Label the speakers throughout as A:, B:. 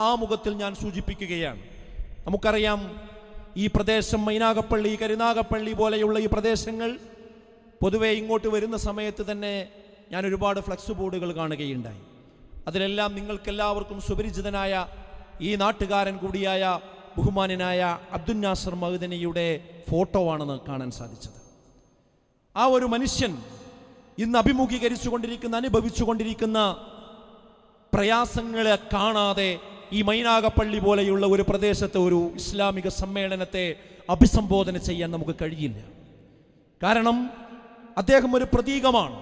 A: ആമുഖത്തിൽ ഞാൻ സൂചിപ്പിക്കുകയാണ്. നമുക്കറിയാം ഈ പ്രദേശം മൈനാഗപ്പള്ളി കരുനാഗപ്പള്ളി പോലെയുള്ള ഈ പ്രദേശങ്ങൾ പൊതുവെ ഇങ്ങോട്ട് വരുന്ന സമയത്ത് തന്നെ ഞാൻ ഒരുപാട് ഫ്ലക്സ് ബോർഡുകൾ കാണുകയുണ്ടായി. അതിലെല്ലാം നിങ്ങൾക്കെല്ലാവർക്കും സുപരിചിതനായ ഈ നാട്ടുകാരൻ കൂടിയായ ബഹുമാനനായ അബ്ദുൽ നാസർ മഹുദനിയുടെ ഫോട്ടോ ആണെന്ന് കാണാൻ സാധിച്ചത്. ആ ഒരു മനുഷ്യൻ ഇന്ന് അഭിമുഖീകരിച്ചു കൊണ്ടിരിക്കുന്ന അനുഭവിച്ചു കൊണ്ടിരിക്കുന്ന പ്രയാസങ്ങളെ കാണാതെ ഈ മൈനാകപ്പള്ളി പോലെയുള്ള ഒരു പ്രദേശത്തെ ഒരു ഇസ്ലാമിക സമ്മേളനത്തെ അഭിസംബോധന ചെയ്യാൻ നമുക്ക് കഴിയില്ല. കാരണം അദ്ദേഹം ഒരു പ്രതീകമാണ്.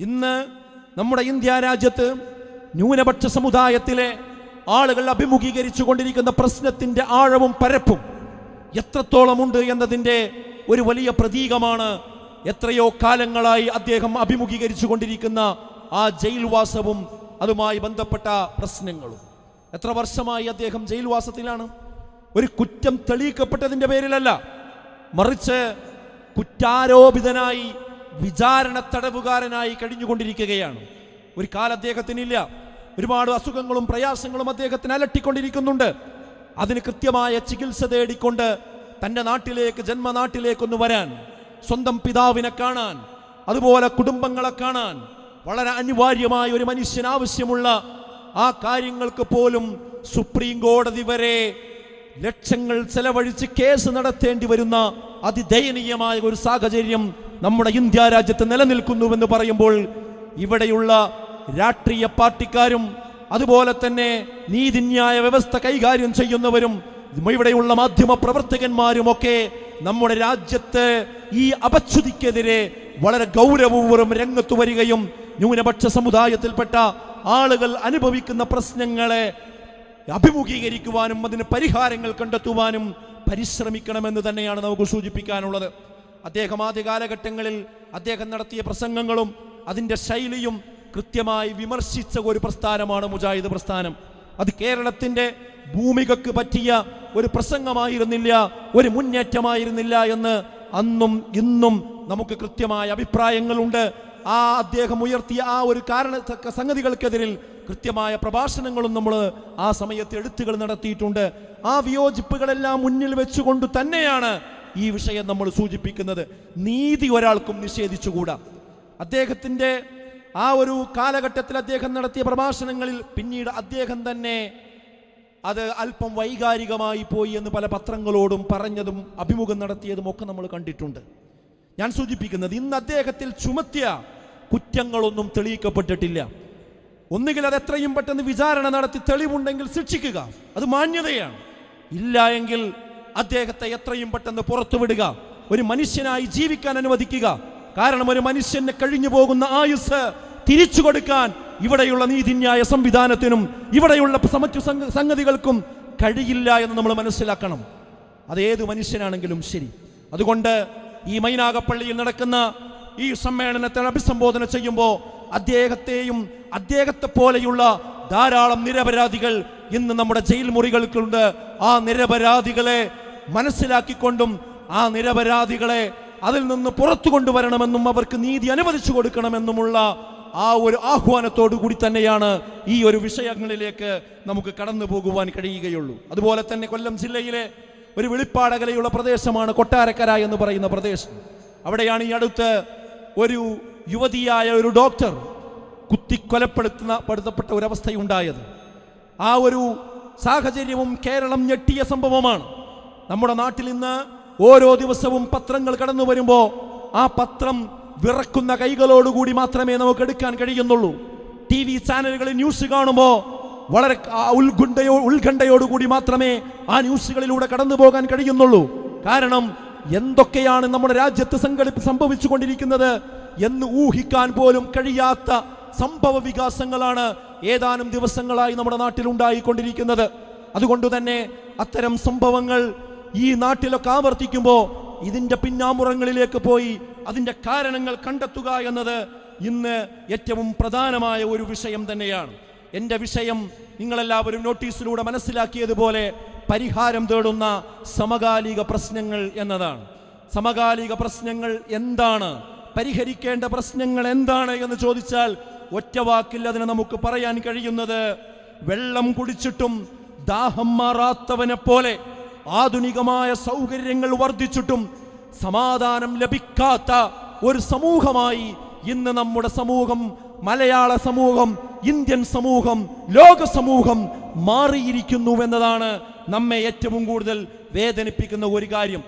A: ഇന്ന് നമ്മുടെ ഇന്ത്യ രാജ്യത്ത് ന്യൂനപക്ഷ സമുദായത്തിലെ ആളുകൾ അഭിമുഖീകരിച്ചു കൊണ്ടിരിക്കുന്ന പ്രശ്നത്തിന്റെ ആഴവും പരപ്പും എത്രത്തോളമുണ്ട് എന്നതിന്റെ ഒരു വലിയ പ്രതീകമാണ് എത്രയോ കാലങ്ങളായി അദ്ദേഹം അഭിമുഖീകരിച്ചു കൊണ്ടിരിക്കുന്ന ആ ജയിൽവാസവും അതുമായി ബന്ധപ്പെട്ട പ്രശ്നങ്ങളും. എത്ര വർഷമായി അദ്ദേഹം ജയിൽവാസത്തിലാണ്? ഒരു കുറ്റം തെളിയിക്കപ്പെട്ടതിന്റെ പേരിലല്ല. മറിച്ച് കുറ്റാരോപിതനായി വിചാരണ തടവുകാരനായി കഴിഞ്ഞുകൊണ്ടിരിക്കുകയാണ്. ഒരു കാല അദ്ദേഹത്തിനില്ല. ഒരുപാട് അസുഖങ്ങളും പ്രയാസങ്ങളും അദ്ദേഹത്തിന് അലട്ടിക്കൊണ്ടിരിക്കുന്നുണ്ട്. അതിന് കൃത്യമായ ചികിത്സ തേടിക്കൊണ്ട് തന്റെ നാട്ടിലേക്ക് ജന്മനാട്ടിലേക്കൊന്ന് വരാൻ സ്വന്തം പിതാവിനെ കാണാൻ അതുപോലെ കുടുംബങ്ങളെ കാണാൻ വളരെ അനിവാര്യമായ ഒരു മനുഷ്യന് ആവശ്യമുള്ള ആ കാര്യങ്ങൾക്ക് പോലും സുപ്രീം കോടതി വരെ ലക്ഷങ്ങൾ ചെലവഴിച്ച് കേസ് നടത്തേണ്ടി വരുന്ന അതിദയനീയമായ ഒരു സാഹചര്യം നമ്മുടെ ഇന്ത്യ രാജ്യത്ത് നിലനിൽക്കുന്നുവെന്ന് പറയുമ്പോൾ ഇവിടെയുള്ള രാഷ്ട്രീയ പാർട്ടിക്കാരും അതുപോലെ തന്നെ നീതിന്യായ വ്യവസ്ഥ കൈകാര്യം ചെയ്യുന്നവരും ഇവിടെയുള്ള മാധ്യമ പ്രവർത്തകന്മാരും ഒക്കെ നമ്മുടെ രാജ്യത്ത് ഈ അപച്യുതിക്കെതിരെ വളരെ ഗൗരവപൂർവം രംഗത്ത് വരികയും ന്യൂനപക്ഷ സമുദായത്തിൽപ്പെട്ട ആളുകൾ അനുഭവിക്കുന്ന പ്രശ്നങ്ങളെ അഭിമുഖീകരിക്കുവാനും അതിന് പരിഹാരങ്ങൾ കണ്ടെത്തുവാനും പരിശ്രമിക്കണമെന്ന് തന്നെയാണ് നമുക്ക് സൂചിപ്പിക്കാനുള്ളത്. അദ്ദേഹം ആദ്യ കാലഘട്ടങ്ങളിൽ അദ്ദേഹം നടത്തിയ പ്രസംഗങ്ങളും അതിന്റെ ശൈലിയും കൃത്യമായി വിമർശിച്ച ഒരു പ്രസ്ഥാനമാണ് മുജാഹിദ് പ്രസ്ഥാനം. അത് കേരളത്തിന്റെ ഭൂമികക്ക് പറ്റിയ ഒരു പ്രസംഗമായിരുന്നില്ല ഒരു മുന്നേറ്റമായിരുന്നില്ല എന്ന് അന്നും ഇന്നും നമുക്ക് കൃത്യമായ അഭിപ്രായങ്ങളുണ്ട്. ആ അദ്ദേഹം ഉയർത്തിയ ആ ഒരു കാരണ സംഗതികൾക്കെതിരിൽ കൃത്യമായ പ്രഭാഷണങ്ങളും നമ്മൾ ആ സമയത്ത് എഴുത്തുകൾ നടത്തിയിട്ടുണ്ട്. ആ വിയോജിപ്പുകളെല്ലാം മുന്നിൽ വെച്ചുകൊണ്ട് തന്നെയാണ് ഈ വിഷയം നമ്മൾ സൂചിപ്പിക്കുന്നത്. നീതി ഒരാൾക്കും നിഷേധിച്ചുകൂടാ. അദ്ദേഹത്തിന്റെ ആ ഒരു കാലഘട്ടത്തിൽ അദ്ദേഹം നടത്തിയ പ്രഭാഷണങ്ങളിൽ പിന്നീട് അദ്ദേഹം തന്നെ അത് അല്പം വൈകാരികമായി പോയി എന്ന് പല പത്രങ്ങളോടും പറഞ്ഞതും അഭിമുഖം നടത്തിയതും ഒക്കെ നമ്മൾ കണ്ടിട്ടുണ്ട്. ഞാൻ സൂചിപ്പിക്കുന്നത് ഇന്ന് അദ്ദേഹത്തിൽ ചുമത്തിയ കുറ്റങ്ങളൊന്നും തെളിയിക്കപ്പെട്ടിട്ടില്ല. ഒന്നുകിൽ അത് എത്രയും പെട്ടെന്ന് വിചാരണ നടത്തി തെളിവുണ്ടെങ്കിൽ ശിക്ഷിക്കുക. അത് മാന്യതയാണ്. ഇല്ല എങ്കിൽ അദ്ദേഹത്തെ എത്രയും പെട്ടെന്ന് പുറത്തുവിടുക. ഒരു മനുഷ്യനായി ജീവിക്കാൻ അനുവദിക്കുക. കാരണം ഒരു മനുഷ്യന് കഴിഞ്ഞു പോകുന്ന ആയുസ് തിരിച്ചു കൊടുക്കാൻ ഇവിടെയുള്ള നീതിന്യായ സംവിധാനത്തിനും ഇവിടെയുള്ള സമത്വ സംഗതികൾക്കും കഴിയില്ല എന്ന് നമ്മൾ മനസ്സിലാക്കണം. അത് ഏത് മനുഷ്യനാണെങ്കിലും ശരി. അതുകൊണ്ട് ഈ മൈനാഗപ്പള്ളിയിൽ നടക്കുന്ന ഈ സമ്മേളനത്തെ അഭിസംബോധന ചെയ്യുമ്പോൾ അദ്ദേഹത്തെയും അദ്ദേഹത്തെ പോലെയുള്ള ധാരാളം നിരപരാധികൾ ഇന്ന് നമ്മുടെ ജയിൽ മുറികൾക്കുണ്ട്. ആ നിരപരാധികളെ മനസ്സിലാക്കിക്കൊണ്ടും ആ നിരപരാധികളെ അതിൽ നിന്ന് പുറത്തു കൊണ്ടുവരണമെന്നും അവർക്ക് നീതി അനുവദിച്ചു കൊടുക്കണമെന്നുമുള്ള ആ ഒരു ആഹ്വാനത്തോടു കൂടി തന്നെയാണ് ഈ ഒരു വിഷയങ്ങളിലേക്ക് നമുക്ക് കടന്നു പോകുവാൻ കഴിയുകയുള്ളൂ. അതുപോലെ തന്നെ കൊല്ലം ജില്ലയിലെ ഒരു വെളിപ്പാടകലയുള്ള പ്രദേശമാണ് കൊട്ടാരക്കര എന്ന് പറയുന്ന പ്രദേശം. അവിടെയാണ് ഈ അടുത്ത് ഒരു യുവതിയായ ഒരു ഡോക്ടർ കുത്തിക്കൊലപ്പെടുത്തുന്ന പെടുത്തപ്പെട്ട ഒരവസ്ഥയുണ്ടായത്. ആ ഒരു സാഹചര്യവും കേരളം ഞെട്ടിയ സംഭവമാണ്. നമ്മുടെ നാട്ടിൽ ഇന്ന് ഓരോ ദിവസവും പത്രങ്ങൾ കടന്നു വരുമ്പോൾ ആ പത്രം വിറക്കുന്ന കൈകളോടുകൂടി മാത്രമേ നമുക്ക് എടുക്കാൻ കഴിയുന്നുള്ളൂ. ടി വി ചാനലുകളിൽ ന്യൂസ് കാണുമ്പോൾ വളരെ ഉത്കണ്ഠയോ ഉത്കണ്ഠയോടുകൂടി മാത്രമേ ആ ന്യൂസുകളിലൂടെ കടന്നു പോകാൻ കഴിയുന്നുള്ളൂ. കാരണം എന്തൊക്കെയാണ് നമ്മുടെ രാജ്യത്ത് സംഘടിപ്പ് സംഭവിച്ചുകൊണ്ടിരിക്കുന്നത് എന്ന് ഊഹിക്കാൻ പോലും കഴിയാത്ത സംഭവ വികാസങ്ങളാണ് ഏതാനും ദിവസങ്ങളായി നമ്മുടെ നാട്ടിൽ ഉണ്ടായിക്കൊണ്ടിരിക്കുന്നത് അതുകൊണ്ട് തന്നെ അത്തരം സംഭവങ്ങൾ ഈ നാട്ടിലൊക്കെ ആവർത്തിക്കുമ്പോൾ ഇതിന്റെ പിന്നാമുറങ്ങളിലേക്ക് പോയി അതിന്റെ കാരണങ്ങൾ കണ്ടെത്തുക എന്നത് ഇന്ന് ഏറ്റവും പ്രധാനമായ ഒരു വിഷയം തന്നെയാണ്. എന്റെ വിഷയം നിങ്ങളെല്ലാവരും നോട്ടീസിലൂടെ മനസ്സിലാക്കിയതുപോലെ പരിഹാരം തേടുന്ന സമകാലിക പ്രശ്നങ്ങൾ എന്നതാണ്. സമകാലിക പ്രശ്നങ്ങൾ എന്താണ്? പരിഹരിക്കേണ്ട പ്രശ്നങ്ങൾ എന്താണ് എന്ന് ചോദിച്ചാൽ ഒറ്റ വാക്കിൽ അതിനെ നമുക്ക് പറയാൻ കഴിയുന്നത് വെള്ളം കുടിച്ചിട്ടും ദാഹം മാറാത്തവനെ പോലെ ആധുനികമായ സൗകര്യങ്ങൾ വർദ്ധിച്ചിട്ടും സമാധാനം ലഭിക്കാത്ത ഒരു സമൂഹമായി ഇന്ന് നമ്മുടെ സമൂഹം മലയാള സമൂഹം ഇന്ത്യൻ സമൂഹം ലോക സമൂഹം മാറിയിരിക്കുന്നു എന്നതാണ് നമ്മെ ഏറ്റവും കൂടുതൽ വേദനിപ്പിക്കുന്ന ഒരു കാര്യം.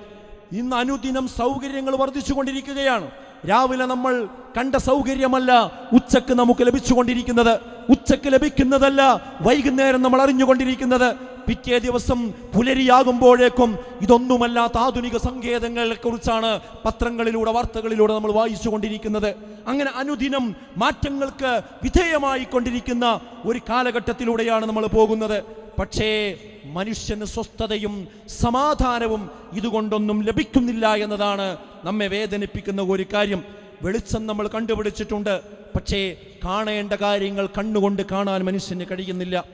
A: ഇന്ന് അനുദിനം സൗകര്യങ്ങൾ വർദ്ധിച്ചുകൊണ്ടിരിക്കുകയാണ്. രാവിലെ നമ്മൾ കണ്ട സൗകര്യമല്ല ഉച്ചയ്ക്ക് നമുക്ക് ലഭിച്ചുകൊണ്ടിരിക്കുന്നത്. ഉച്ചയ്ക്ക് ലഭിക്കുന്നതല്ല വൈകുന്നേരം നമ്മൾ അറിഞ്ഞുകൊണ്ടിരിക്കുന്നത്. പിറ്റേ ദിവസം പുലരിയാകുമ്പോഴേക്കും ഇതൊന്നുമല്ലാത്ത ആധുനിക സങ്കേതങ്ങളെ കുറിച്ചാണ് പത്രങ്ങളിലൂടെ വാർത്തകളിലൂടെ നമ്മൾ വായിച്ചു കൊണ്ടിരിക്കുന്നത് അങ്ങനെ അനുദിനം മാറ്റങ്ങൾക്ക് വിധേയമായി കൊണ്ടിരിക്കുന്ന ഒരു കാലഘട്ടത്തിലൂടെയാണ് നമ്മൾ പോകുന്നത്. പക്ഷേ മനുഷ്യന് സ്വസ്ഥതയും സമാധാനവും ഇതുകൊണ്ടൊന്നും ലഭിക്കുന്നില്ല എന്നതാണ് നമ്മെ വേദനിപ്പിക്കുന്ന ഒരു കാര്യം. വെളിച്ചം നമ്മൾ കണ്ടുപിടിച്ചിട്ടുണ്ട്. പക്ഷേ കാണേണ്ട കാര്യങ്ങൾ കണ്ണുകൊണ്ട് കാണാൻ മനുഷ്യന് കഴിയുന്നില്ല.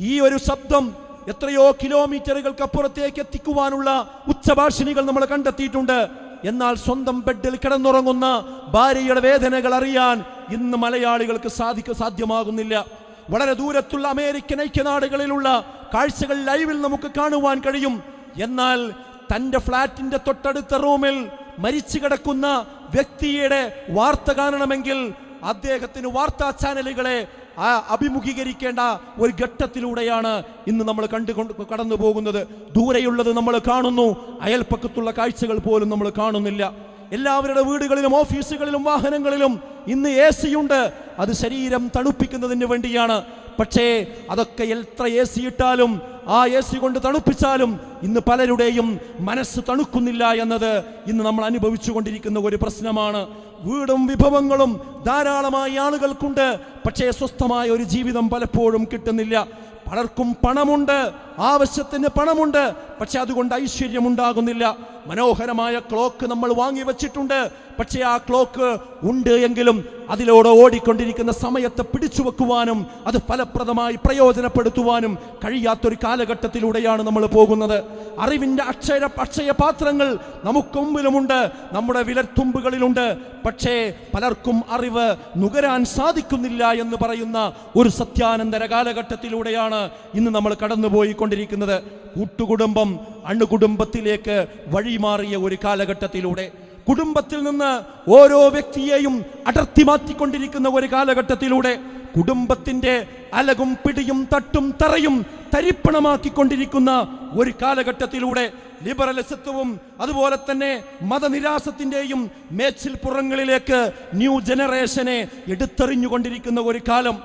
A: ഈ ഒരു ശബ്ദം എത്രയോ കിലോമീറ്ററുകൾക്ക് അപ്പുറത്തേക്ക് എത്തിക്കുവാനുള്ള ഉച്ചഭാഷിണികൾ നമ്മൾ കണ്ടെത്തിയിട്ടുണ്ട്. എന്നാൽ സ്വന്തം ബെഡിൽ കിടന്നുറങ്ങുന്ന ഭാര്യയുടെ വേദനകൾ അറിയാൻ ഇന്ന് മലയാളികൾക്ക് സാധിക്ക സാധ്യമാകുന്നില്ല. വളരെ ദൂരത്തുള്ള അമേരിക്കൻ ഐക്യനാടുകളിലുള്ള കാഴ്ചകൾ ലൈവിൽ നമുക്ക് കാണുവാൻ കഴിയും. എന്നാൽ തന്റെ ഫ്ലാറ്റിന്റെ തൊട്ടടുത്ത റൂമിൽ മരിച്ചു കിടക്കുന്ന വ്യക്തിയുടെ വാർത്ത കാണണമെങ്കിൽ അദ്ദേഹത്തിന് വാർത്താ ചാനലുകളെ ആ അഭിമുഖീകരിക്കേണ്ട ഒരു ഘട്ടത്തിലൂടെയാണ് ഇന്ന് നമ്മൾ കണ്ടുകൊണ്ട് കടന്നു പോകുന്നത്. ദൂരെയുള്ളത് നമ്മൾ കാണുന്നു. അയൽപ്പക്കത്തുള്ള കാഴ്ചകൾ പോലും നമ്മൾ കാണുന്നില്ല. എല്ലാവരുടെ വീടുകളിലും ഓഫീസുകളിലും വാഹനങ്ങളിലും ഇന്ന് എ ഉണ്ട് അത് ശരീരം തണുപ്പിക്കുന്നതിന് വേണ്ടിയാണ്. പക്ഷേ അതൊക്കെ എത്ര എ സി ഇട്ടാലും ആ എ സി കൊണ്ട് തണുപ്പിച്ചാലും ഇന്ന് പലരുടെയും മനസ്സ് തണുക്കുന്നില്ല എന്നത് ഇന്ന് നമ്മൾ അനുഭവിച്ചു കൊണ്ടിരിക്കുന്ന ഒരു പ്രശ്നമാണ്. വീടും വിഭവങ്ങളും ധാരാളമായി ആളുകൾക്കുണ്ട്. പക്ഷേ സ്വസ്ഥമായ ഒരു ജീവിതം പലപ്പോഴും കിട്ടുന്നില്ല. പലർക്കും പണമുണ്ട് ആവശ്യത്തിന് പണമുണ്ട്. പക്ഷെ അതുകൊണ്ട് ഐശ്വര്യം ഉണ്ടാകുന്നില്ല മനോഹരമായ ക്ലോക്ക് നമ്മൾ വാങ്ങി വെച്ചിട്ടുണ്ട്. പക്ഷേ ആ ക്ലോക്ക് ഉണ്ട് എങ്കിലും അതിലൂടെ ഓടിക്കൊണ്ടിരിക്കുന്ന സമയത്തെ പിടിച്ചു വെക്കുവാനും അത് ഫലപ്രദമായി പ്രയോജനപ്പെടുത്തുവാനും കഴിയാത്തൊരു കാലഘട്ടത്തിലൂടെയാണ് നമ്മൾ പോകുന്നത്. അറിവിന്റെ അക്ഷര അക്ഷയ പാത്രങ്ങൾ നമുക്ക് മുമ്പിലുമുണ്ട് നമ്മുടെ വിലത്തുമ്പുകളിലുണ്ട് പക്ഷേ പലർക്കും അറിവ് നുകരാൻ സാധിക്കുന്നില്ല എന്ന് പറയുന്ന ഒരു സത്യാനന്തര കാലഘട്ടത്തിലൂടെയാണ് ഇന്ന് നമ്മൾ കടന്നുപോയിക്കൊണ്ടിരിക്കുന്നത്. കൂട്ടുകുടുംബം അണുകുടുംബത്തിലേക്ക് വഴിമാറിയ ഒരു കാലഘട്ടത്തിലൂടെ. കുടുംബത്തിൽ നിന്ന് ഓരോ വ്യക്തിയെയും അടർത്തി മാറ്റിക്കൊണ്ടിരിക്കുന്ന ഒരു കാലഘട്ടത്തിലൂടെ കുടുംബത്തിന്റെ അലകും പിടിയും തട്ടും തറയും തരിപ്പണമാക്കിക്കൊണ്ടിരിക്കുന്ന ഒരു കാലഘട്ടത്തിലൂടെ ലിബറലിസത്വവും അതുപോലെ തന്നെ മതനിരാസത്തിന്റെയും മേച്ചിൽ പുറങ്ങളിലേക്ക് ന്യൂ ജനറേഷനെ എടുത്തെറിഞ്ഞുകൊണ്ടിരിക്കുന്ന ഒരു കാലം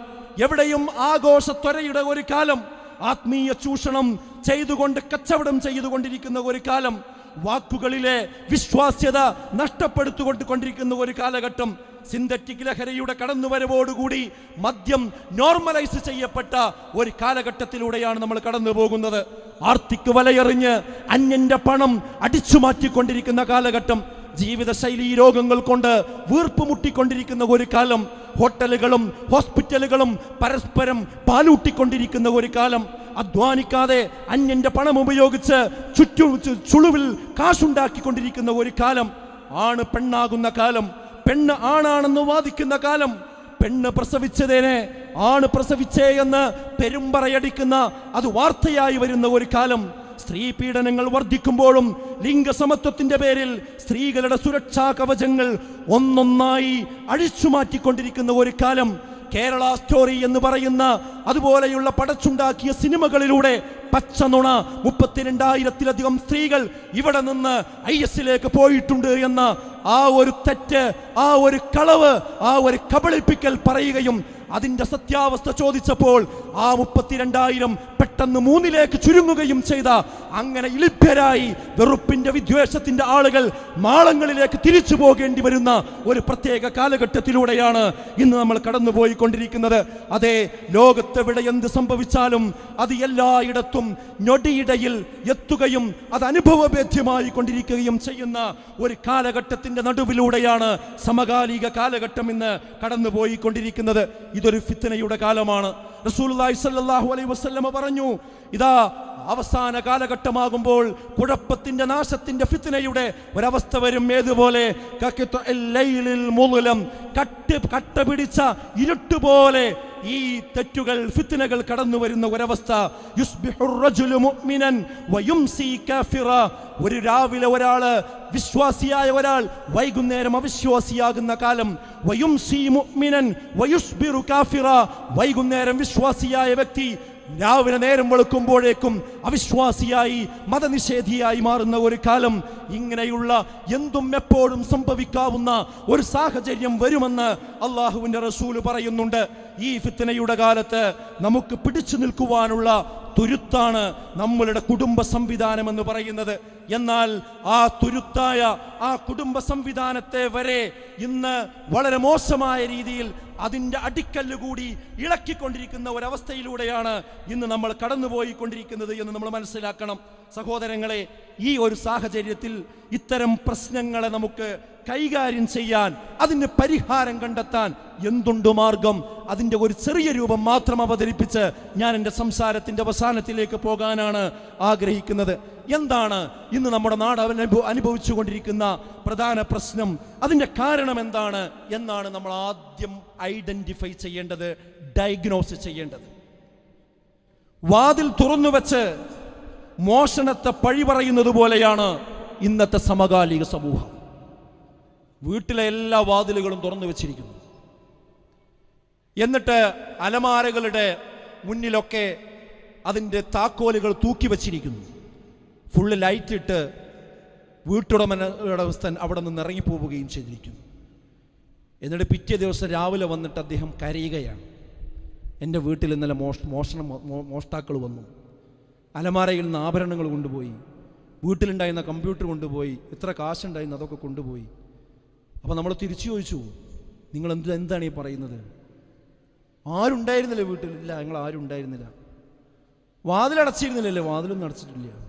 A: എവിടെയും ആഘോഷത്വരയുടെ ഒരു കാലം ആത്മീയ ചൂഷണം ചെയ്തുകൊണ്ട് കച്ചവടം ചെയ്തുകൊണ്ടിരിക്കുന്ന ഒരു കാലം വാക്കുകളിലെ വിശ്വാസ്യത നഷ്ടപ്പെടുത്തുകൊണ്ട് കൊണ്ടിരിക്കുന്ന ഒരു കാലഘട്ടം സിന്തറ്റിക് ലഹരിയുടെ കടന്നുവരവോടുകൂടി മദ്യം നോർമലൈസ് ചെയ്യപ്പെട്ട ഒരു കാലഘട്ടത്തിലൂടെയാണ് നമ്മൾ കടന്നു പോകുന്നത്. ആർത്തിക്ക് വലയെറിഞ്ഞ് അന്യന്റെ പണം അടിച്ചു മാറ്റിക്കൊണ്ടിരിക്കുന്ന കാലഘട്ടം ജീവിതശൈലി രോഗങ്ങൾ കൊണ്ട് വീർപ്പ് മുട്ടിക്കൊണ്ടിരിക്കുന്ന ഒരു കാലം ഹോട്ടലുകളും ഹോസ്പിറ്റലുകളും പരസ്പരം പാലൂട്ടിക്കൊണ്ടിരിക്കുന്ന ഒരു കാലം അധ്വാനിക്കാതെ അന്യന്റെ പണം ഉപയോഗിച്ച് ചുറ്റും ചുളുവിൽ കാശുണ്ടാക്കിക്കൊണ്ടിരിക്കുന്ന ഒരു കാലം ആണ് പെണ്ണാകുന്ന കാലം പെണ്ണ് ആണാണെന്ന് വാദിക്കുന്ന കാലം പെണ്ണ് പ്രസവിച്ചതേനെ ആണ് പ്രസവിച്ചേ എന്ന് പെരുമ്പറയടിക്കുന്ന അത് വാർത്തയായി വരുന്ന ഒരു കാലം. സ്ത്രീ പീഡനങ്ങൾ വർദ്ധിക്കുമ്പോഴും ലിംഗസമത്വത്തിന്റെ പേരിൽ സ്ത്രീകളുടെ സുരക്ഷാ കവചങ്ങൾ ഒന്നൊന്നായി അഴിച്ചു മാറ്റിക്കൊണ്ടിരിക്കുന്ന ഒരു കാലം. കേരള സ്റ്റോറി എന്ന് പറയുന്ന അതുപോലെയുള്ള പടച്ചുണ്ടാക്കിയ സിനിമകളിലൂടെ പച്ച നുണ മുപ്പത്തിരണ്ടായിരത്തിലധികം സ്ത്രീകൾ ഇവിടെ നിന്ന് ഐ എസിലേക്ക് പോയിട്ടുണ്ട് എന്ന ആ ഒരു തെറ്റ് ആ ഒരു കളവ് ആ ഒരു കബളിപ്പിക്കൽ പറയുകയും അതിന്റെ സത്യാവസ്ഥ ചോദിച്ചപ്പോൾ ആ മുപ്പത്തിരണ്ടായിരം പെട്ടെന്ന് മൂന്നിലേക്ക് ചുരുങ്ങുകയും ചെയ്ത അങ്ങനെ ഇളിപ്പരായി വെറുപ്പിന്റെ വിദ്വേഷത്തിന്റെ ആളുകൾ മാളങ്ങളിലേക്ക് തിരിച്ചു പോകേണ്ടി വരുന്ന ഒരു പ്രത്യേക കാലഘട്ടത്തിലൂടെയാണ് ഇന്ന് നമ്മൾ കടന്നുപോയിക്കൊണ്ടിരിക്കുന്നത്. അതെ ലോകത്തെവിടെ എന്ത് സംഭവിച്ചാലും അത് എല്ലായിടത്തും ഞൊടിയിടയിൽ എത്തുകയും അത് അനുഭവഭേദ്യമായി കൊണ്ടിരിക്കുകയും ചെയ്യുന്ന ഒരു കാലഘട്ടത്തിന്റെ നടുവിലൂടെയാണ് സമകാലിക കാലഘട്ടം ഇന്ന് കടന്നുപോയിക്കൊണ്ടിരിക്കുന്നത്. ഇതൊരു ഫിത്തനയുടെ കാലമാണ്. റസൂൽ അലൈഹി വസല്ലമ പറഞ്ഞു ഇതാ അവസാന കാലഘട്ടമാകുമ്പോൾ കുഴപ്പത്തിന്റെ നാശത്തിന്റെ ഫിത്തിനയുടെ ഒരവസ്ഥ വരും. ഏതുപോലെ? കട്ട് കട്ട പിടിച്ച ഇരുട്ടുപോലെ ഈ തെറ്റുകൾ ഫിത്തിനകൾ കടന്നു വരുന്ന ഒരവസ്ഥ. ഒരു രാവിലെ ഒരാൾ വിശ്വാസിയായ ഒരാൾ വൈകുന്നേരം അവിശ്വാസിയാകുന്ന കാലം. വൈകുന്നേരം വിശ്വാസിയായ വ്യക്തി രാവിലെ നേരം വെളുക്കുമ്പോഴേക്കും അവിശ്വാസിയായി മതനിഷേധിയായി മാറുന്ന ഒരു കാലം ഇങ്ങനെയുള്ള എന്തും എപ്പോഴും സംഭവിക്കാവുന്ന ഒരു സാഹചര്യം വരുമെന്ന് അള്ളാഹുവിന്റെ റസൂൽ പറയുന്നുണ്ട്. ഈ ഫിത്തനയുടെ കാലത്ത് നമുക്ക് പിടിച്ചു നിൽക്കുവാനുള്ള തുരുത്താണ് നമ്മളുടെ കുടുംബ സംവിധാനം എന്ന് പറയുന്നത്. എന്നാൽ ആ തുരുത്തായ ആ കുടുംബ സംവിധാനത്തെ വരെ ഇന്ന് വളരെ മോശമായ രീതിയിൽ അതിന്റെ അടിക്കല്ല് കൂടി ഇളക്കിക്കൊണ്ടിരിക്കുന്ന ഒരവസ്ഥയിലൂടെയാണ് ഇന്ന് നമ്മൾ കടന്നുപോയിക്കൊണ്ടിരിക്കുന്നത് എന്ന് നമ്മൾ മനസ്സിലാക്കണം. സഹോദരങ്ങളെ ഈ ഒരു സാഹചര്യത്തിൽ ഇത്തരം പ്രശ്നങ്ങളെ നമുക്ക് കൈകാര്യം ചെയ്യാൻ അതിന് പരിഹാരം കണ്ടെത്താൻ എന്തുണ്ട് മാർഗം? അതിന്റെ ഒരു ചെറിയ രൂപം മാത്രം അവതരിപ്പിച്ച് ഞാൻ എന്റെ സംസാരത്തിന്റെ അവസാനത്തിലേക്ക് പോകാനാണ് ആഗ്രഹിക്കുന്നത്. എന്താണ് ഇന്ന് നമ്മുടെ നാട് അനുഭവ അനുഭവിച്ചു കൊണ്ടിരിക്കുന്ന പ്രധാന പ്രശ്നം? അതിന്റെ കാരണം എന്താണ് എന്നാണ് നമ്മൾ ആദ്യം ഐഡന്റിഫൈ ചെയ്യേണ്ടത് ഡയഗ്നോസ് ചെയ്യേണ്ടത്. വാതിൽ തുറന്നു വെച്ച് മോഷണത്തെ പഴി പറയുന്നത് പോലെയാണ് ഇന്നത്തെ സമകാലിക സമൂഹം. വീട്ടിലെ എല്ലാ വാതിലുകളും തുറന്നു വെച്ചിരിക്കുന്നു. എന്നിട്ട് അലമാരകളുടെ മുന്നിലൊക്കെ അതിന്റെ താക്കോലുകൾ തൂക്കി വച്ചിരിക്കുന്നു. ഫുള്ള് ലൈറ്റ് ഇട്ട് വീട്ടുടമസ്ഥൻ അവിടെ നിന്ന് ഇറങ്ങിപ്പോവുകയും ചെയ്തിരിക്കുന്നു. എന്നിട്ട് പിറ്റേ ദിവസം രാവിലെ വന്നിട്ട് അദ്ദേഹം കരയുകയാണ്. എന്റെ വീട്ടിൽ ഇന്നലെ മോഷ മോഷണം മോഷ്ടാക്കൾ വന്നു. അലമാരയിൽ നിന്ന് ആഭരണങ്ങൾ കൊണ്ടുപോയി. വീട്ടിലുണ്ടായിരുന്ന കമ്പ്യൂട്ടർ കൊണ്ടുപോയി. എത്ര കാശുണ്ടായിരുന്നു അതൊക്കെ കൊണ്ടുപോയി. അപ്പോൾ നമ്മൾ തിരിച്ചു ചോദിച്ചു നിങ്ങൾ എന്ത് എന്താണ് ഈ പറയുന്നത്? ആരുണ്ടായിരുന്നില്ല വീട്ടിൽ ഇല്ല ഞങ്ങൾ ആരും ഉണ്ടായിരുന്നില്ല വാതിലടച്ചിരുന്നില്ലല്ലേ. വാതിലൊന്നും അടച്ചിട്ടില്ല.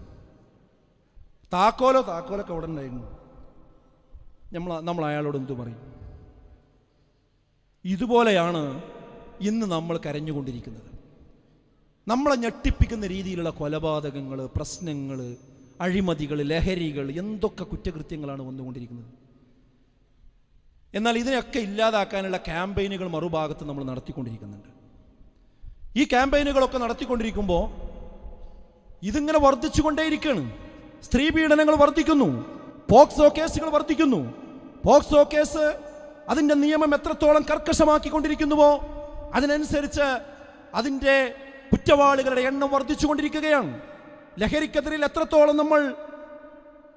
A: താക്കോലോ താക്കോലൊക്കെ അവിടെ ഉണ്ടായിരുന്നു? നമ്മൾ നമ്മൾ അയാളോട് എന്തു പറയും? ഇതുപോലെയാണ് ഇന്ന് നമ്മൾ കരഞ്ഞുകൊണ്ടിരിക്കുന്നത്. നമ്മളെ ഞെട്ടിപ്പിക്കുന്ന രീതിയിലുള്ള കൊലപാതകങ്ങൾ പ്രശ്നങ്ങൾ അഴിമതികൾ ലഹരികൾ എന്തൊക്കെ കുറ്റകൃത്യങ്ങളാണ് വന്നുകൊണ്ടിരിക്കുന്നത്. എന്നാൽ ഇതിനെയൊക്കെ ഇല്ലാതാക്കാനുള്ള ക്യാമ്പയിനുകൾ മറുഭാഗത്ത് നമ്മൾ നടത്തിക്കൊണ്ടിരിക്കുന്നുണ്ട്. ഈ ക്യാമ്പയിനുകളൊക്കെ നടത്തിക്കൊണ്ടിരിക്കുമ്പോൾ ഇതിങ്ങനെ വർദ്ധിച്ചുകൊണ്ടേയിരിക്കുകയാണ് സ്ത്രീ പീഡനങ്ങൾ വർദ്ധിക്കുന്നു. പോക്സോ കേസുകൾ വർദ്ധിക്കുന്നു. പോക്സോ കേസ് അതിന്റെ നിയമം എത്രത്തോളം കർക്കശമാക്കിക്കൊണ്ടിരിക്കുന്നുവോ അതിനനുസരിച്ച് അതിന്റെ കുറ്റവാളികളുടെ എണ്ണം വർദ്ധിച്ചുകൊണ്ടിരിക്കുകയാണ്. ലഹരിക്കെതിരിൽ എത്രത്തോളം നമ്മൾ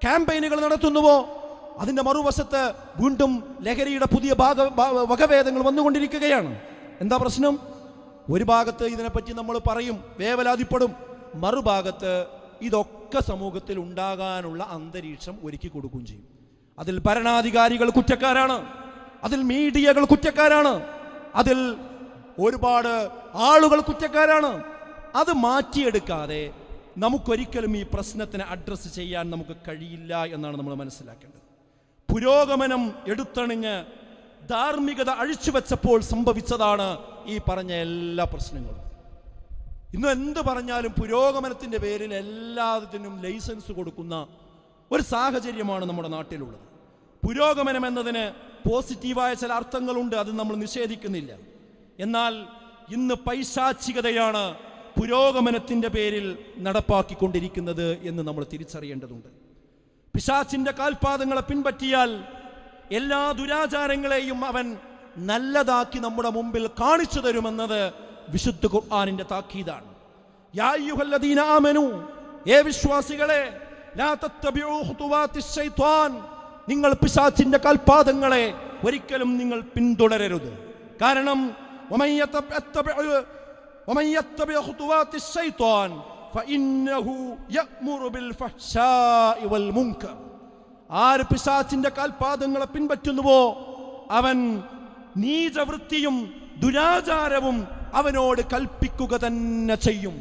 A: ക്യാമ്പയിനുകൾ നടത്തുന്നുവോ അതിന്റെ മറുവശത്ത് വീണ്ടും ലഹരിയുടെ പുതിയ ഭാഗ വകഭേദങ്ങൾ വന്നുകൊണ്ടിരിക്കുകയാണ്. എന്താ പ്രശ്നം? ഒരു ഭാഗത്ത് ഇതിനെപ്പറ്റി നമ്മൾ പറയും വേവലാതിപ്പെടും. മറുഭാഗത്ത് ഇതൊക്കെ സമൂഹത്തിൽ ഉണ്ടാകാനുള്ള അന്തരീക്ഷം ഒരുക്കി കൊടുക്കുകയും ചെയ്യും. അതിൽ ഭരണാധികാരികൾ കുറ്റക്കാരാണ്. അതിൽ മീഡിയകൾ കുറ്റക്കാരാണ്. അതിൽ ഒരുപാട് ആളുകൾ കുറ്റക്കാരാണ്. അത് മാറ്റിയെടുക്കാതെ നമുക്കൊരിക്കലും ഈ പ്രശ്നത്തിനെ അഡ്രസ്സ് ചെയ്യാൻ നമുക്ക് കഴിയില്ല എന്നാണ് നമ്മൾ മനസ്സിലാക്കേണ്ടത്. പുരോഗമനം എടുത്തണിഞ്ഞ് ധാർമ്മികത അഴിച്ചുവെച്ചപ്പോൾ സംഭവിച്ചതാണ് ഈ പറഞ്ഞ എല്ലാ പ്രശ്നങ്ങളും. ഇന്ന് എന്ത് പറഞ്ഞാലും പുരോഗമനത്തിന്റെ പേരിൽ എല്ലാത്തിനും ലൈസൻസ് കൊടുക്കുന്ന ഒരു സാഹചര്യമാണ് നമ്മുടെ നാട്ടിലുള്ളത്. പുരോഗമനം എന്നതിന് പോസിറ്റീവായ ചില അർത്ഥങ്ങളുണ്ട് അത് നമ്മൾ നിഷേധിക്കുന്നില്ല. എന്നാൽ ഇന്ന് പൈശാചികതയാണ് പുരോഗമനത്തിന്റെ പേരിൽ നടപ്പാക്കിക്കൊണ്ടിരിക്കുന്നത് എന്ന് നമ്മൾ തിരിച്ചറിയേണ്ടതുണ്ട്. പിശാച്ചിന്റെ കാൽപാദങ്ങളെ പിൻപറ്റിയാൽ എല്ലാ ദുരാചാരങ്ങളെയും അവൻ നല്ലതാക്കി നമ്മുടെ മുമ്പിൽ കാണിച്ചു തരുമെന്നത് വിശുദ്ധ ഖുർആാനിന്റെ താക്കീതാണ്. ഏ വിശ്വാസികളെ നിങ്ങൾ പിശാച്ചിന്റെ കാൽപാദങ്ങളെ ഒരിക്കലും നിങ്ങൾ പിന്തുടരരുത്. കാരണം ആര് പിശാച്ചിന്റെ കാൽപാദങ്ങളെ പിൻപറ്റുന്നുവോ അവൻ നീചവൃത്തിയും ദുരാചാരവും അവനോട് കൽപ്പിക്കുക തന്നെ ചെയ്യും.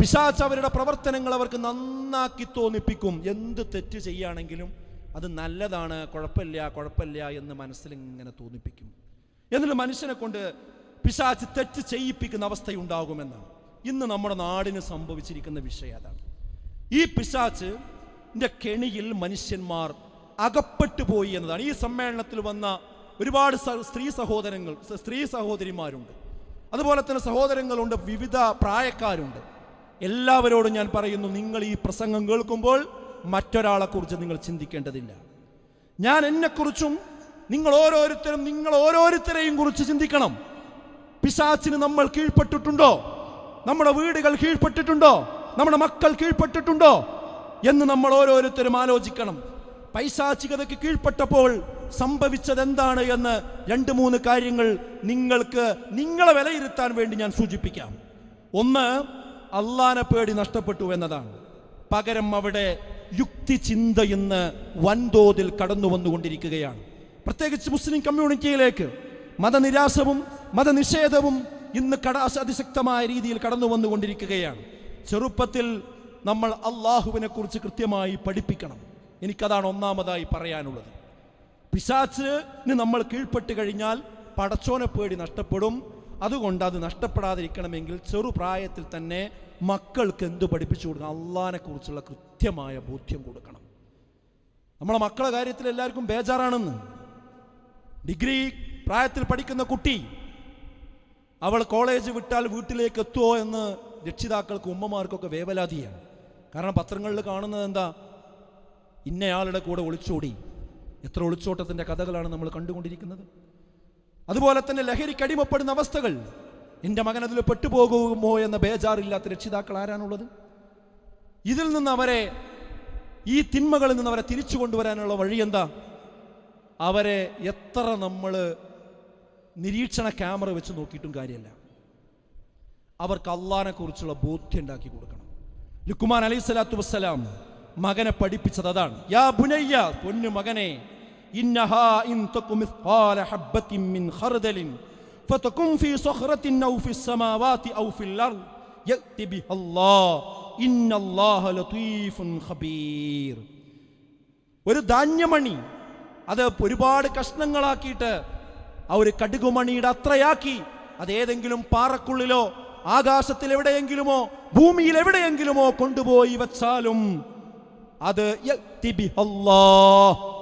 A: പിശാച്ച് അവരുടെ പ്രവർത്തനങ്ങൾ അവർക്ക് നന്നാക്കി തോന്നിപ്പിക്കും. എന്ത് തെറ്റ് ചെയ്യുകയാണെങ്കിലും അത് നല്ലതാണ് കുഴപ്പമില്ല കുഴപ്പമില്ല എന്ന് മനസ്സിൽ ഇങ്ങനെ തോന്നിപ്പിക്കും. എന്നിട്ട് മനുഷ്യനെ കൊണ്ട് പിശാച്ച് തെറ്റ് ചെയ്യിപ്പിക്കുന്ന അവസ്ഥയുണ്ടാകുമെന്നാണ്. ഇന്ന് നമ്മുടെ നാടിന് സംഭവിച്ചിരിക്കുന്ന വിഷയം അതാണ്. ഈ പിശാച്ച് കെണിയിൽ മനുഷ്യന്മാർ അകപ്പെട്ടു പോയി എന്നതാണ്. ഈ സമ്മേളനത്തിൽ വന്ന ഒരുപാട് സ്ത്രീ സഹോദരങ്ങൾ സ്ത്രീ സഹോദരിമാരുണ്ട്. അതുപോലെ തന്നെ സഹോദരങ്ങളുണ്ട് വിവിധ പ്രായക്കാരുണ്ട്. എല്ലാവരോടും ഞാൻ പറയുന്നു നിങ്ങൾ ഈ പ്രസംഗം കേൾക്കുമ്പോൾ മറ്റൊരാളെക്കുറിച്ച് നിങ്ങൾ ചിന്തിക്കേണ്ടതില്ല. ഞാൻ എന്നെക്കുറിച്ചും നിങ്ങൾ ഓരോരുത്തരും നിങ്ങൾ ഓരോരുത്തരെയും കുറിച്ച് ചിന്തിക്കണം. പിശാച്ചിന് നമ്മൾ കീഴ്പ്പെട്ടിട്ടുണ്ടോ? നമ്മുടെ വീടുകൾ കീഴ്പ്പെട്ടിട്ടുണ്ടോ? നമ്മുടെ മക്കൾ കീഴ്പ്പെട്ടിട്ടുണ്ടോ? എന്ന് നമ്മൾ ഓരോരുത്തരും ആലോചിക്കണം. പൈശാചികതയ്ക്ക് കീഴ്പ്പെട്ടപ്പോൾ സംഭവിച്ചത് എന്താണ് എന്ന് രണ്ട് മൂന്ന് കാര്യങ്ങൾ നിങ്ങൾക്ക് നിങ്ങളെ വിലയിരുത്താൻ വേണ്ടി ഞാൻ സൂചിപ്പിക്കാം. ഒന്ന് അള്ളാനെ പേടി നഷ്ടപ്പെട്ടു എന്നതാണ്. പകരം അവിടെ യുക്തി ചിന്ത ഇന്ന് വൻതോതിൽ കടന്നു വന്നുകൊണ്ടിരിക്കുകയാണ്. പ്രത്യേകിച്ച് മുസ്ലിം കമ്മ്യൂണിറ്റിയിലേക്ക് മതനിരാശവും മതനിഷേധവും ഇന്ന് കട അതിശക്തമായ രീതിയിൽ കടന്നു വന്നുകൊണ്ടിരിക്കുകയാണ്. ചെറുപ്പത്തിൽ നമ്മൾ അള്ളാഹുവിനെ കുറിച്ച് കൃത്യമായി പഠിപ്പിക്കണം. എനിക്കതാണ് ഒന്നാമതായി പറയാനുള്ളത്. പിശാച്ചിന് നമ്മൾ കീഴ്പ്പെട്ട് കഴിഞ്ഞാൽ പടച്ചോനെ പേടി നഷ്ടപ്പെടും. അതുകൊണ്ട് അത് നഷ്ടപ്പെടാതിരിക്കണമെങ്കിൽ ചെറുപ്രായത്തിൽ തന്നെ മക്കൾക്ക് എന്ത് പഠിപ്പിച്ചു കൊടുക്കണം? അള്ളഹാനെക്കുറിച്ചുള്ള കൃത്യമായ ബോധ്യം കൊടുക്കണം. നമ്മളെ മക്കളെ കാര്യത്തിൽ എല്ലാവർക്കും ബേജാറാണെന്ന്. ഡിഗ്രി പ്രായത്തിൽ പഠിക്കുന്ന കുട്ടി അവൾ കോളേജ് വിട്ടാൽ വീട്ടിലേക്ക് എത്തുമോ എന്ന് രക്ഷിതാക്കൾക്ക് ഉമ്മമാർക്കൊക്കെ വേവലാതിയാണ്. കാരണം പത്രങ്ങളിൽ കാണുന്നത് എന്താ? ഇന്നയാളുടെ കൂടെ ഒളിച്ചോടി. എത്ര ഒളിച്ചോട്ടത്തിന്റെ കഥകളാണ് നമ്മൾ കണ്ടുകൊണ്ടിരിക്കുന്നത്? അതുപോലെ തന്നെ ലഹരിക്ക് അടിമപ്പെടുന്ന അവസ്ഥകൾ. എന്റെ മകൻ അതിൽ പെട്ടുപോകുമോ എന്ന ബേജാറില്ലാത്ത രക്ഷിതാക്കൾ ആരാണുള്ളത്? ഇതിൽ നിന്ന് അവരെ ഈ തിന്മകളിൽ നിന്ന് അവരെ തിരിച്ചു കൊണ്ടുവരാനുള്ള വഴി എന്താ അവരെ എത്ര നമ്മൾ നിരീക്ഷണ ക്യാമറ വെച്ച് നോക്കിയിട്ടും കാര്യമല്ല. അവർക്ക് അള്ളാനെ കുറിച്ചുള്ള ബോധ്യം ഉണ്ടാക്കി കൊടുക്കണം. ലുക്കുമാൻ അലൈഹി സ്വലാത്തു വസ്സലാം മകനെ പഠിപ്പിച്ചത് അതാണ്. യാ ബുനയ്യ പൊന്നു മകനെ ഒരു ധാന്യമണി അത് ഒരുപാട് കഷ്ണങ്ങളാക്കിയിട്ട് ആ ഒരു കടുകുമണിയുടെ അത്രയാക്കി അത് ഏതെങ്കിലും പാറക്കുള്ളിലോ ആകാശത്തിൽ എവിടെയെങ്കിലുമോ ഭൂമിയിൽ എവിടെയെങ്കിലുമോ കൊണ്ടുപോയി വച്ചാലും അത്.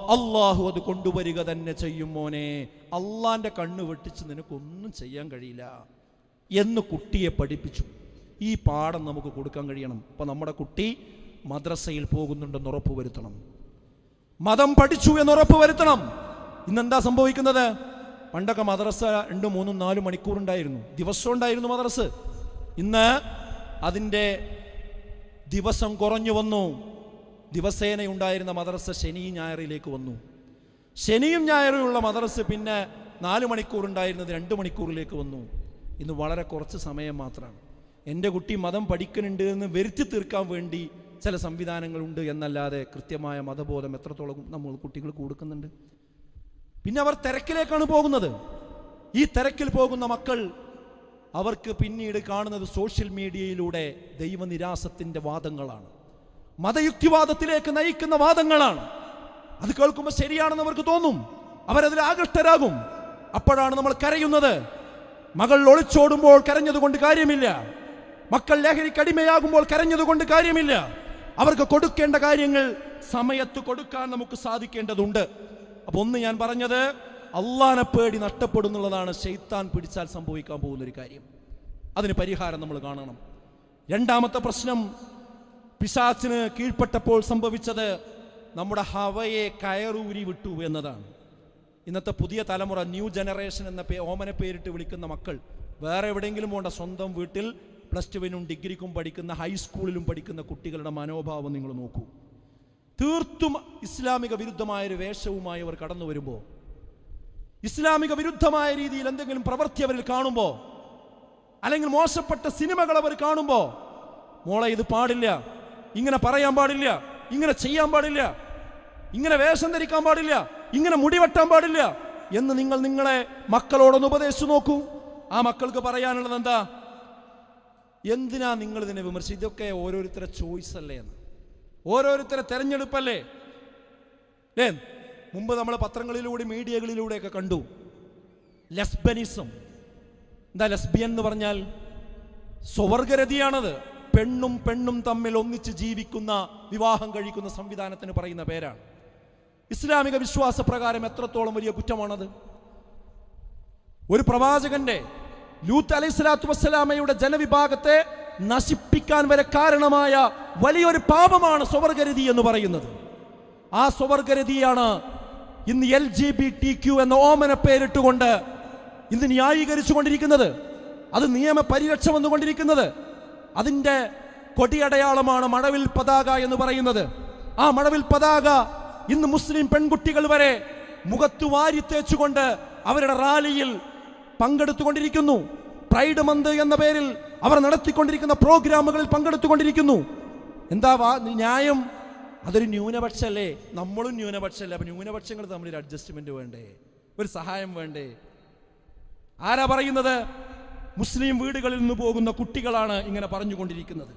A: അള്ളാഹു അത് കൊണ്ടുവരിക തന്നെ ചെയ്യും മോനെ. അള്ളാന്റെ കണ്ണ് വെട്ടിച്ച് നിനക്കൊന്നും ചെയ്യാൻ കഴിയില്ല. എന്ന് കുട്ടിയെ പഠിപ്പിച്ചു. ഈ പാഠം നമുക്ക് കൊടുക്കാൻ കഴിയണം. അപ്പൊ നമ്മുടെ കുട്ടി മദ്രസയിൽ പോകുന്നുണ്ടെന്ന് ഉറപ്പ് വരുത്തണം. മതം പഠിച്ചു എന്ന് ഉറപ്പ് വരുത്തണം. ഇന്നെന്താ സംഭവിക്കുന്നത്? പണ്ടൊക്കെ മദ്രസ രണ്ടും മൂന്നും നാലും മണിക്കൂർ ഉണ്ടായിരുന്നു ദിവസം ഉണ്ടായിരുന്നു മദ്രസ്. ഇന്ന് അതിന്റെ ദിവസം കുറഞ്ഞു വന്നു. ദിവസേന ഉണ്ടായിരുന്ന മദ്രസ ശനി ഞായറിലേക്ക് വന്നു. ശനിയും ഞായറുമുള്ള മദ്രസ് പിന്നെ നാല് മണിക്കൂർ ഉണ്ടായിരുന്നത് രണ്ട് മണിക്കൂറിലേക്ക് വന്നു. ഇന്ന് വളരെ കുറച്ച് സമയം മാത്രമാണ്. എന്റെ കുട്ടി മതം പഠിക്കുന്നുണ്ട് എന്ന് വരുത്തി തീർക്കാൻ വേണ്ടി ചില സംവിധാനങ്ങളുണ്ട് എന്നല്ലാതെ കൃത്യമായ മതബോധം എത്രത്തോളം നമ്മൾ കുട്ടികൾക്ക് കൊടുക്കുന്നുണ്ട്. പിന്നെ അവർ തിരക്കിലേക്കാണ് പോകുന്നത്. ഈ തിരക്കിൽ പോകുന്ന മക്കൾ അവർക്ക് പിന്നീട് കാണുന്നത് സോഷ്യൽ മീഡിയയിലൂടെ ദൈവനിരാസത്തിന്റെ വാദങ്ങളാണ്. മതയുക്തിവാദത്തിലേക്ക് നയിക്കുന്ന വാദങ്ങളാണ്. അത് കേൾക്കുമ്പോൾ ശരിയാണെന്ന് അവർക്ക് തോന്നും. അവരതിൽ ആകൃഷ്ടരാകും. അപ്പോഴാണ് നമ്മൾ കരയുന്നത്. മകൾ ഒളിച്ചോടുമ്പോൾ കരഞ്ഞതുകൊണ്ട് കാര്യമില്ല. മക്കൾ ലഹരിക്ക് അടിമയാകുമ്പോൾ കരഞ്ഞതുകൊണ്ട് കാര്യമില്ല. അവർക്ക് കൊടുക്കേണ്ട കാര്യങ്ങൾ സമയത്ത് കൊടുക്കാൻ നമുക്ക് സാധിക്കേണ്ടതുണ്ട്. അപ്പൊ ഒന്ന് ഞാൻ പറഞ്ഞത് അള്ളാനെ പേടി നഷ്ടപ്പെടുന്നുള്ളതാണ് ശൈത്താൻ പിടിച്ചാൽ സംഭവിക്കാൻ പോകുന്ന ഒരു കാര്യം. അതിന് പരിഹാരം നമ്മൾ കാണണം. രണ്ടാമത്തെ പ്രശ്നം പിശാച്ചിന് കീഴ്പ്പെട്ടപ്പോൾ സംഭവിച്ചത് നമ്മുടെ ഹവയെ കയറൂരി വിട്ടു എന്നതാണ്. ഇന്നത്തെ പുതിയ തലമുറ ന്യൂ ജനറേഷൻ എന്ന പേ ഓമന പേരിട്ട് വിളിക്കുന്ന മക്കൾ വേറെ എവിടെയെങ്കിലും പോണ്ട സ്വന്തം വീട്ടിൽ പ്ലസ് ടുവിനും ഡിഗ്രിക്കും പഠിക്കുന്ന ഹൈസ്കൂളിലും പഠിക്കുന്ന കുട്ടികളുടെ മനോഭാവം നിങ്ങൾ നോക്കൂ. തീർത്തും ഇസ്ലാമിക വിരുദ്ധമായ ഒരു വേഷവുമായി അവർ കടന്നു വരുമ്പോൾ ഇസ്ലാമിക വിരുദ്ധമായ രീതിയിൽ എന്തെങ്കിലും പ്രവൃത്തി അവരിൽ കാണുമ്പോൾ അല്ലെങ്കിൽ മോശപ്പെട്ട സിനിമകൾ അവർ കാണുമ്പോൾ മോളെ ഇത് പാടില്ല. ഇങ്ങനെ പറയാൻ പാടില്ല ഇങ്ങനെ ചെയ്യാൻ പാടില്ല ഇങ്ങനെ വേഷം ധരിക്കാൻ പാടില്ല ഇങ്ങനെ മുടിവെട്ടാൻ പാടില്ല എന്ന് നിങ്ങൾ നിങ്ങളെ മക്കളോടൊന്ന് ഉപദേശിച്ചു നോക്കൂ. ആ മക്കൾക്ക് പറയാനുള്ളത് എന്താ? എന്തിനാ നിങ്ങൾ ഇതിനെ വിമർശിച്ച് ഇതൊക്കെ ഓരോരുത്തരെ ചോയ്സ് അല്ലേ എന്ന്. ഓരോരുത്തരെ തെരഞ്ഞെടുപ്പല്ലേ? ഏ മുമ്പ് നമ്മൾ പത്രങ്ങളിലൂടെ മീഡിയകളിലൂടെയൊക്കെ കണ്ടു. ലെസ്ബനിസം എന്താ ലെസ്ബിയൻ എന്ന് പറഞ്ഞാൽ സ്വവർഗരതിയാണത് പെണ്ണും പെണ്ണും തമ്മിൽ ഒന്നിച്ച് ജീവിക്കുന്ന വിവാഹം കഴിക്കുന്ന സംവിധാനത്തിന് പറയുന്ന പേരാണ്. ഇസ്ലാമിക വിശ്വാസ പ്രകാരം എത്രത്തോളം വലിയ കുറ്റമാണത്? ഒരു പ്രവാചകന്റെ ലൂത്ത് അലൈഹി സ്വലാത്തു വസ്സലാമയുടെ ജനവിഭാഗത്തെ നശിപ്പിക്കാൻ വരെ കാരണമായ വലിയൊരു പാപമാണ് സ്വവർഗരതി എന്ന് പറയുന്നത്. ആ സ്വവർഗരതിയാണ് ഇന്ന് L G B T Q എന്ന ഓമന പേരിട്ടുകൊണ്ട് ഇന്ന് ന്യായീകരിച്ചു കൊണ്ടിരിക്കുന്നത് അത് നിയമ പരിരക്ഷ വന്നുകൊണ്ടിരിക്കുന്നത്. അതിന്റെ കൊടിയടയാളമാണ് മഴവിൽ പതാക എന്ന് പറയുന്നത്. ആ മഴവിൽ പതാക ഇന്ന് മുസ്ലിം പെൺകുട്ടികൾ വരെ മുഖത്ത് വാരി തേച്ചുകൊണ്ട് അവരുടെ റാലിയിൽ പങ്കെടുത്തുകൊണ്ടിരിക്കുന്നു. പ്രൈഡ് മന്ത് എന്ന പേരിൽ അവർ നടത്തിക്കൊണ്ടിരിക്കുന്ന പ്രോഗ്രാമുകളിൽ പങ്കെടുത്തുകൊണ്ടിരിക്കുന്നു. എന്താ ന്യായം? അതൊരു ന്യൂനപക്ഷല്ലേ? നമ്മളും ന്യൂനപക്ഷമല്ലേ അപ്പൊ ന്യൂനപക്ഷങ്ങൾ തമ്മിൽ ഒരു അഡ്ജസ്റ്റ്മെന്റ് വേണ്ടേ? ഒരു സഹായം വേണ്ടേ? ആരാ പറയുന്നത്? മുസ്ലിം വീടുകളിൽ നിന്ന് പോകുന്ന കുട്ടികളാണ് ഇങ്ങനെ പറഞ്ഞുകൊണ്ടിരിക്കുന്നത്.